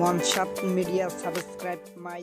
One Shot Media subscribe my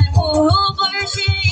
অল্প বয়সে